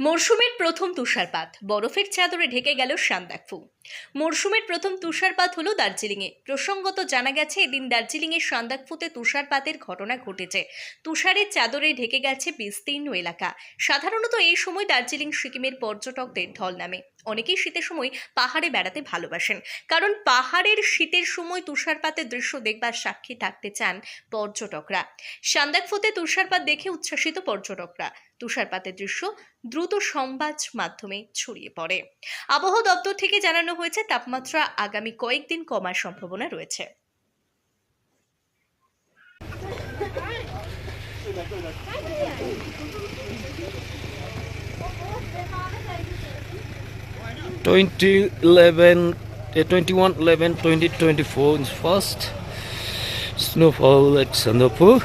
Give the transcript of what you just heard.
মরশুমের প্রথম তুষারপাত। বরফের চাদরে ঢেকে গেল সান্দাকফু মরশুমের প্রথম তুষারপাত হলো দার্জিলিংয়ে। প্রসঙ্গত জানা গেছে, এদিন দার্জিলিংয়ের সান্দাকফুতে তুষারপাতের ঘটনা ঘটেছে। তুষারের চাদরে ঢেকে গেছে বিস্তীর্ণ এলাকা। সাধারণত এই সময় দার্জিলিং সিকিমের পর্যটকদের ঢল নামে। অনেকেই শীতের সময় পাহাড়ে বেড়াতে ভালোবাসেন। কারণ পাহাড়ের শীতের সময় তুষারপাতের দৃশ্য দেখবার সাক্ষী থাকতে চান পর্যটকরা। সান্দাকফুতে তুষারপাত দেখে উচ্ছ্বাসিত পর্যটকরা। তুষারপাতের দৃশ্য দ্রুত সংবাদ মাধ্যমে ছড়িয়ে পড়ে। আবহাওয়া দপ্তর থেকে জানানো হয়েছে, তাপমাত্রা আগামী কয়েকদিন কমার সম্ভাবনা রয়েছে। 2011 uh, 21 11 2024 is first snowfall at Sandapur